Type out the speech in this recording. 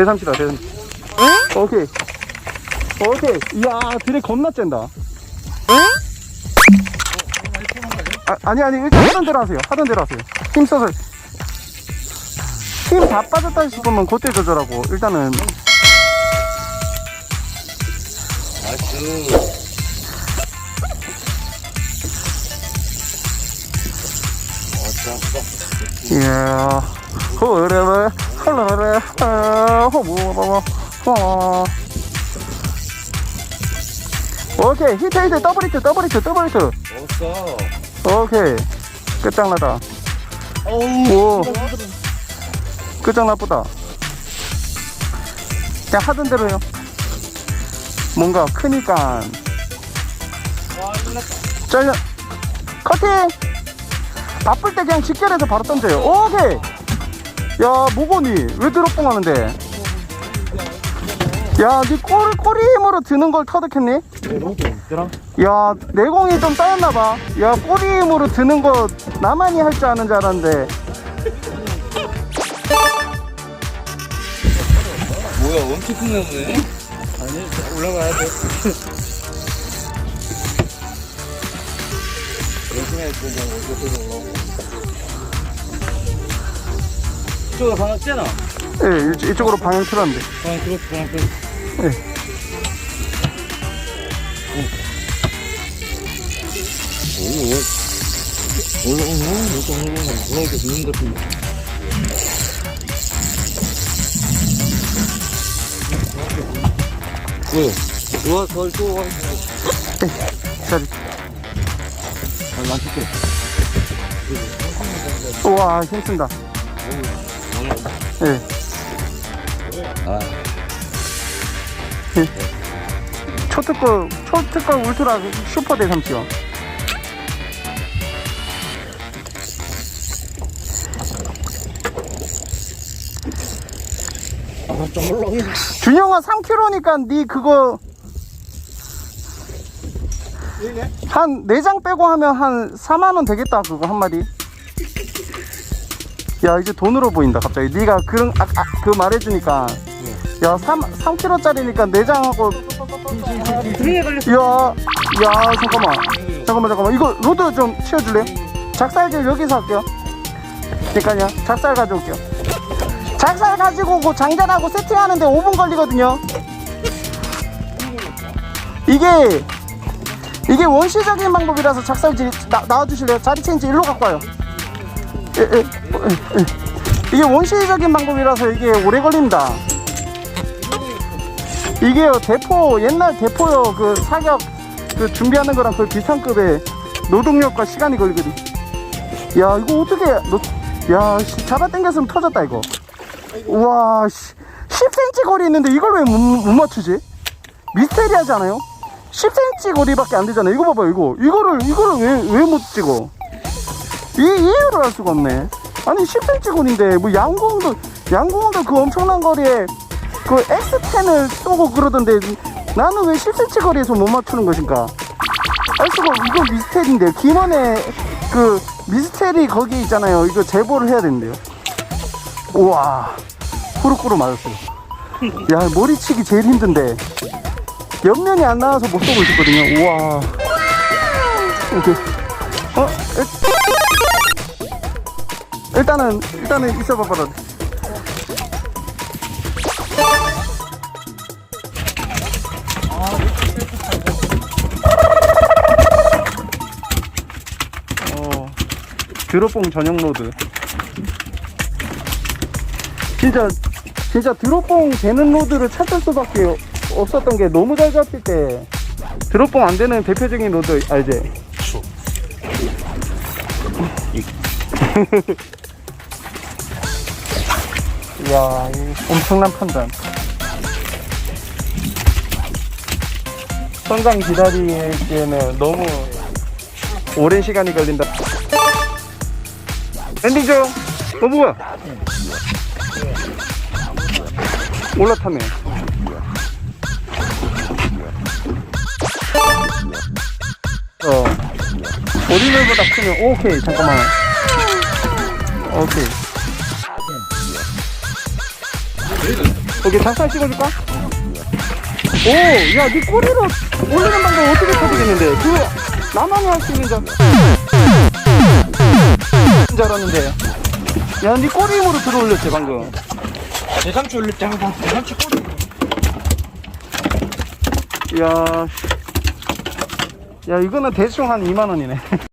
대삼치다 대삼치. 오케이. 오케이. 이야 드랙 겁나 짠다. 아, 아니 아니 일단 하던 대로 하세요. 하던 대로 하세요. 힘 써서. 힘 다 빠졌다 싶으면 그때 조절하고 일단은. 이야 흐르르 오케이 히트 히트 더블 히트 더블 히트 더블 히트 없어. 오케이 끝장나다. 오 끝장나쁘다 그냥 하던 대로요 뭔가 크니까. 잘려 커팅 바쁠 때 그냥 직결해서 바로 던져요 오케이 야 모건이 왜 드롭봉 하는데? 야 니 꼬리 꼬리 힘으로 드는 걸 터득했니? 야 내공이 좀 쌓였나봐. 야 꼬리 힘으로 드는 거 나만이 할 줄 아는 줄 알았는데. 뭐야, 엄청 큰 나무네. 아니 올라가야 돼. 열심히 했는데 어떻게 이쪽으로 방금 째나? 예 이쪽- 이쪽으로 방향 틀었는데 방금 그렇지, 방금 그렇지. 올라오면 이렇게 올라오면 올라오게 되는 것 같은데. 왜? 와, 덜 또, 와. 잘 아, 난 줄게. 우와 힘쓴다 예 아, 초특급 초특급 울트라 슈퍼 올라오게. 준영아 3kg니까 네 그거 한 4장 빼고 하면 한 4만원 되겠다 그거 한 마리 야 이제 돈으로 보인다 갑자기. 네가 그런 아, 아, 그 말해주니까. 야 3, 3kg짜리니까 4장하고. 등에 걸렸어. 야, 야 잠깐만. 잠깐만 잠깐만. 이거 로드 좀 치워줄래요? 작살질 여기서 할게요. 그러니까요 작살 가져올게요. 작살 가지고 그 장전하고 세팅하는데 5분 걸리거든요. 이게 이게 원시적인 방법이라서 작살질 나, 나와주실래요? 자리 체인지 일로 갖고 와요. 이게 원시적인 방법이라서 이게 오래 걸립니다 이게요 대포 옛날 대포요 그 사격 그 준비하는 거랑 거의 비슷한 급의 노동력과 시간이 걸리거든. 야 이거 어떻게 야 씨, 잡아 당겼으면 터졌다 이거. 우와 씨 10cm 거리 있는데 이걸 왜 못 맞추지? 미스테리하지 않아요? 10cm 거리밖에 안 되잖아. 이거 봐봐요 이거 이거를 이거를 왜 왜 못 찍어? 이 이해를 할 수가 없네. 아니 10cm 거리인데 뭐 양궁도 양궁도 그 엄청난 거리에 그 X10을 쏘고 그러던데 나는 왜 10cm 거리에서 못 맞추는 것인가? 알 수가 없- 이거 미스테리인데 김원의 그 미스테리 거기 있잖아요. 이거 제보를 해야 되는데요. 우와 후루꾸루 맞았어요. 야 머리치기 제일 힘든데 옆면이 안 나와서 못 쏘고 있었거든요. 우와 이렇게 어 일, 일단은 일단은 있어봐 봐라. 어, 드롭봉 전용 로드. 진짜, 진짜 드롭봉 되는 로드를 찾을 수밖에 없었던 게 너무 잘 잡힐 때 드롭봉 안 되는 대표적인 로드 알지? 이야, 이 엄청난 판단. 선장 기다리기에는 너무 오랜 시간이 걸린다. 랜딩 중. 어 뭐야? 올라타네. 어. 오리널보다 크면 오케이 잠깐만. 오케이. 여기 장판 찍어줄까? 오, 야, 네 꼬리로 올리는 방법 어떻게 찾으겠는데? 그거 나만이 할수 있는 줄, 줄 알았는데. 야, 네 꼬리 힘으로 들어 올렸지, 방금. 대상치 올릴 때 항상 대상치 꼬리. 야, 씨. 야, 이거는 대충 한 2만원이네.